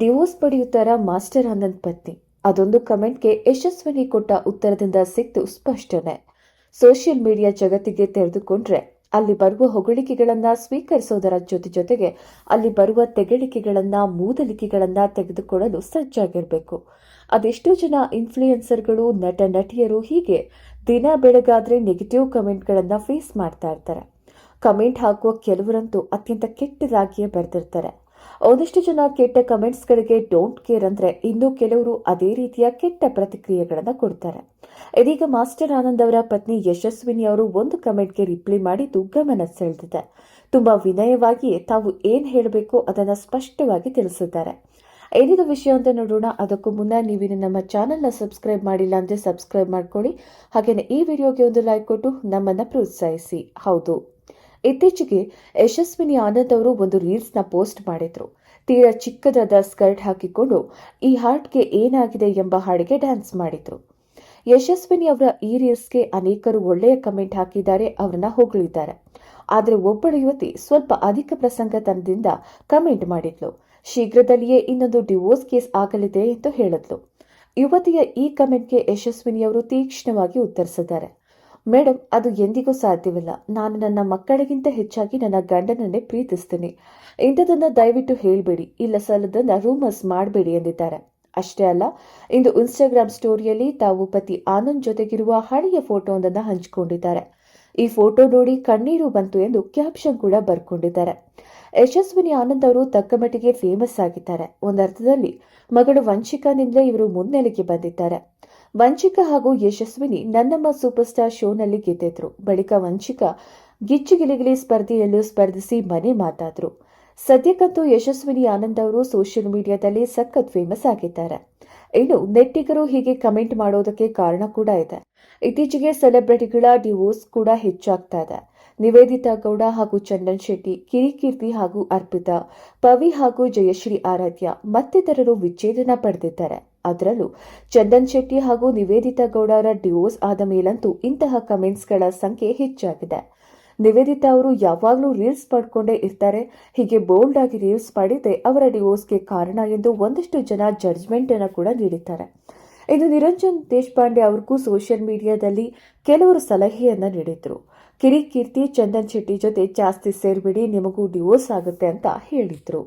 Divorce ಪಡೆಯುತ್ತಾರ master Anand ಪತ್ನಿ. ಅದೊಂದು ಕಮೆಂಟ್ಗೆ ಯಶಸ್ವಿನಿ ಕೊಟ್ಟ ಉತ್ತರದಿಂದ ಸಿಕ್ತು ಸ್ಪಷ್ಟನೆ. ಸೋಷಿಯಲ್ ಮೀಡಿಯಾ ಜಗತ್ತಿಗೆ ತೆರೆದುಕೊಂಡ್ರೆ ಅಲ್ಲಿ ಬರುವ ಹೊಗಳಿಕೆಗಳನ್ನ ಸ್ವೀಕರಿಸೋದರ ಜೊತೆ ಜೊತೆಗೆ ಅಲ್ಲಿ ಬರುವ ತೆಗಳಿಕೆಗಳನ್ನ, ಮೂದಲಿಕೆಗಳನ್ನ ತೆಗೆದುಕೊಳ್ಳಲು ಸಜ್ಜಾಗಿರಬೇಕು. ಅದೆಷ್ಟೋ ಜನ ಇನ್ಫ್ಲೂಯೆನ್ಸರ್ಗಳು, ನಟ, ನಟಿಯರು ಹೀಗೆ ದಿನ ಬೆಳಗಾದ್ರೆ ನೆಗೆಟಿವ್ ಕಮೆಂಟ್ಗಳನ್ನ ಫೇಸ್ ಮಾಡ್ತಾ ಇರ್ತಾರೆ. ಕಮೆಂಟ್ ಹಾಕುವ ಕೆಲವರಂತೂ ಅತ್ಯಂತ ಕೆಟ್ಟದಾಗಿಯೇ ಬರೆದಿರ್ತಾರೆ. ಒಂದಷ್ಟು ಜನ ಕೆಟ್ಟ ಕಮೆಂಟ್ಸ್ಗಳಿಗೆ ಡೋಂಟ್ ಕೇರ್ ಅಂದ್ರೆ ಇನ್ನು ಕೆಲವರು ಅದೇ ರೀತಿಯ ಕೆಟ್ಟ ಪ್ರತಿಕ್ರಿಯೆಗಳನ್ನು ಕೊಡ್ತಾರೆ. ಇದೀಗ ಮಾಸ್ಟರ್ ಆನಂದ್ ಅವರ ಪತ್ನಿ ಯಶಸ್ವಿನಿ ಅವರು ಒಂದು ಕಮೆಂಟ್ಗೆ ರಿಪ್ಲೈ ಮಾಡಿದ್ದು ಗಮನ ಸೆಳೆದಿದೆ. ತುಂಬಾ ವಿನಯವಾಗಿ ತಾವು ಏನು ಹೇಳಬೇಕು ಅದನ್ನು ಸ್ಪಷ್ಟವಾಗಿ ತಿಳಿಸಿದ್ದಾರೆ. ಏನಿದು ವಿಷಯ ಅಂತ ನೋಡೋಣ. ಅದಕ್ಕೂ ಮುನ್ನ ನೀವಿನ್ನು ನಮ್ಮ ಚಾನೆಲ್ನ ಸಬ್ಸ್ಕ್ರೈಬ್ ಮಾಡಿಲ್ಲ ಅಂದ್ರೆ ಸಬ್ಸ್ಕ್ರೈಬ್ ಮಾಡ್ಕೊಳ್ಳಿ. ಹಾಗೆಯೇ ಈ ವಿಡಿಯೋಗೆ ಒಂದು ಲೈಕ್ ಕೊಟ್ಟು ನಮ್ಮನ್ನ ಪ್ರೋತ್ಸಾಹಿಸಿ. ಹೌದು. ಇತ್ತೀಚೆಗೆ ಯಶಸ್ವಿನಿ ಆನಂದ್ ಅವರು ಒಂದು ರೀಲ್ಸ್ನ ಪೋಸ್ಟ್ ಮಾಡಿದ್ರು. ತೀರಾ ಚಿಕ್ಕದಾದ ಸ್ಕರ್ಟ್ ಹಾಕಿಕೊಂಡು ಈ ಹಾರ್ಟ್ಗೆ ಏನಾಗಿದೆ ಎಂಬ ಹಾಡಿಗೆ ಡ್ಯಾನ್ಸ್ ಮಾಡಿದ್ರು. ಯಶಸ್ವಿನಿ ಅವರ ಈ ರೀಲ್ಸ್ಗೆ ಅನೇಕರು ಒಳ್ಳೆಯ ಕಮೆಂಟ್ ಹಾಕಿದ್ದಾರೆ, ಅವರನ್ನ ಹೊಗಳಿದ್ದಾರೆ. ಆದರೆ ಒಬ್ಬಳು ಯುವತಿ ಸ್ವಲ್ಪ ಅಧಿಕ ಪ್ರಸಂಗತನದಿಂದ ಕಮೆಂಟ್ ಮಾಡಿದ್ಲು. ಶೀಘ್ರದಲ್ಲಿಯೇ ಇನ್ನೊಂದು ಡಿವೋರ್ಸ್ ಕೇಸ್ ಆಗಲಿದೆ ಎಂದು ಹೇಳಿದ್ಲು. ಯುವತಿಯ ಈ ಕಮೆಂಟ್ಗೆ ಯಶಸ್ವಿನಿ ಅವರು ತೀಕ್ಷ್ಣವಾಗಿ ಉತ್ತರಿಸಿದ್ದಾರೆ. ಮೇಡಮ್ ಅದು ಎಂದಿಗೂ ಸಾಧ್ಯವಿಲ್ಲ. ನಾನು ನನ್ನ ಮಕ್ಕಳಿಗಿಂತ ಹೆಚ್ಚಾಗಿ ನನ್ನ ಗಂಡನನ್ನೇ ಪ್ರೀತಿಸ್ತೀನಿ. ಇಂಥದನ್ನ ದಯವಿಟ್ಟು ಹೇಳಬೇಡಿ. ಇಲ್ಲ ಸಲದನ್ನ ರೂಮರ್ಸ್ ಮಾಡಬೇಡಿ ಎಂದಿದ್ದಾರೆ. ಅಷ್ಟೇ ಅಲ್ಲ, ಇಂದು ಇನ್ಸ್ಟಾಗ್ರಾಮ್ ಸ್ಟೋರಿಯಲ್ಲಿ ತಾವು ಪತಿ ಆನಂದ್ ಜೊತೆಗಿರುವ ಹಳೆಯ ಫೋಟೋವೊಂದನ್ನು ಹಂಚಿಕೊಂಡಿದ್ದಾರೆ. ಈ ಫೋಟೋ ನೋಡಿ ಕಣ್ಣೀರು ಬಂತು ಎಂದು ಕ್ಯಾಪ್ಷನ್ ಕೂಡ ಬರ್ಕೊಂಡಿದ್ದಾರೆ. ಯಶಸ್ವಿನಿ ಆನಂದ್ ಅವರು ತಕ್ಕ ಮಟ್ಟಿಗೆ ಫೇಮಸ್ ಆಗಿದ್ದಾರೆ. ಒಂದರ್ಥದಲ್ಲಿ, ಮಗಳು ವಂಶಿಕಾನಿಂದಲೇ ಇವರು ಮುನ್ನೆಲೆಗೆ ಬಂದಿದ್ದಾರೆ. ವಂಶಿಕಾ ಹಾಗೂ ಯಶಸ್ವಿನಿ ನನ್ನಮ್ಮ ಸೂಪರ್ ಸ್ಟಾರ್ ಶೋನಲ್ಲಿ ಗೆದ್ದಿದ್ರು. ಬಳಿಕ ವಂಚಿಕಾ ಗಿಚ್ಚುಗಿಲಿಗಿಲಿ ಸ್ಪರ್ಧೆಯಲ್ಲೂ ಸ್ಪರ್ಧಿಸಿ ಮನೆ ಮಾತಾದ್ರು. ಸದ್ಯಕ್ಕಂತೂ ಯಶಸ್ವಿನಿ ಆನಂದ್ ಅವರು ಸೋಷಿಯಲ್ ಮೀಡಿಯಾದಲ್ಲಿ ಸಖತ್ ಫೇಮಸ್ ಆಗಿದ್ದಾರೆ. ಇನ್ನು ನೆಟ್ಟಿಗರು ಹೀಗೆ ಕಮೆಂಟ್ ಮಾಡೋದಕ್ಕೆ ಕಾರಣ ಕೂಡ ಇದೆ. ಇತ್ತೀಚೆಗೆ ಸೆಲೆಬ್ರಿಟಿಗಳ ಡಿವೋರ್ಸ್ ಕೂಡ ಹೆಚ್ಚಾಗ್ತಾ ಇದೆ. ನಿವೇದಿತಾ ಗೌಡ ಹಾಗೂ ಚಂದನ್ ಶೆಟ್ಟಿ, ಕಿರಿಕೀರ್ತಿ ಹಾಗೂ ಅರ್ಪಿತಾ ಪವಿ ಹಾಗೂ ಜಯಶ್ರೀ ಆರಾಧ್ಯ ಮತ್ತಿತರರು ವಿಚ್ಛೇದನ ಪಡೆದಿದ್ದಾರೆ. ಅದರಲ್ಲೂ ಚಂದನ್ ಶೆಟ್ಟಿ ಹಾಗೂ ನಿವೇದಿತಾ ಗೌಡರ ಡಿವೋರ್ಸ್ ಆದ ಮೇಲಂತೂ ಇಂತಹ ಕಮೆಂಟ್ಸ್ಗಳ ಸಂಖ್ಯೆ ಹೆಚ್ಚಾಗಿದೆ. ನಿವೇದಿತಾ ಅವರು ಯಾವಾಗಲೂ ರೀಲ್ಸ್ ಮಾಡ್ಕೊಂಡೇ ಇರ್ತಾರೆ. ಹೀಗೆ ಬೋಲ್ಡ್ ಆಗಿ ರೀಲ್ಸ್ ಮಾಡಿದ್ದೆ ಅವರ ಡಿವೋರ್ಸ್ಗೆ ಕಾರಣ ಎಂದು ಒಂದಷ್ಟು ಜನ ಜಡ್ಜ್ಮೆಂಟ್ ಅನ್ನು ಕೂಡ ನೀಡಿದ್ದಾರೆ. ಇನ್ನು ನಿರಂಜನ್ ದೇಶಪಾಂಡೆ ಅವ್ರಿಗೂ ಸೋಷಿಯಲ್ ಮೀಡಿಯಾದಲ್ಲಿ ಕೆಲವರು ಸಲಹೆಯನ್ನು ನೀಡಿದ್ರು. ಕಿರಿಕೀರ್ತಿ ಚಂದನ್ ಶೆಟ್ಟಿ ಜೊತೆ ಜಾಸ್ತಿ ಸೇರ್ಬಿಡಿ, ನಿಮಗೂ ಡಿವೋರ್ಸ್ ಆಗುತ್ತೆ ಅಂತ ಹೇಳಿದ್ರು.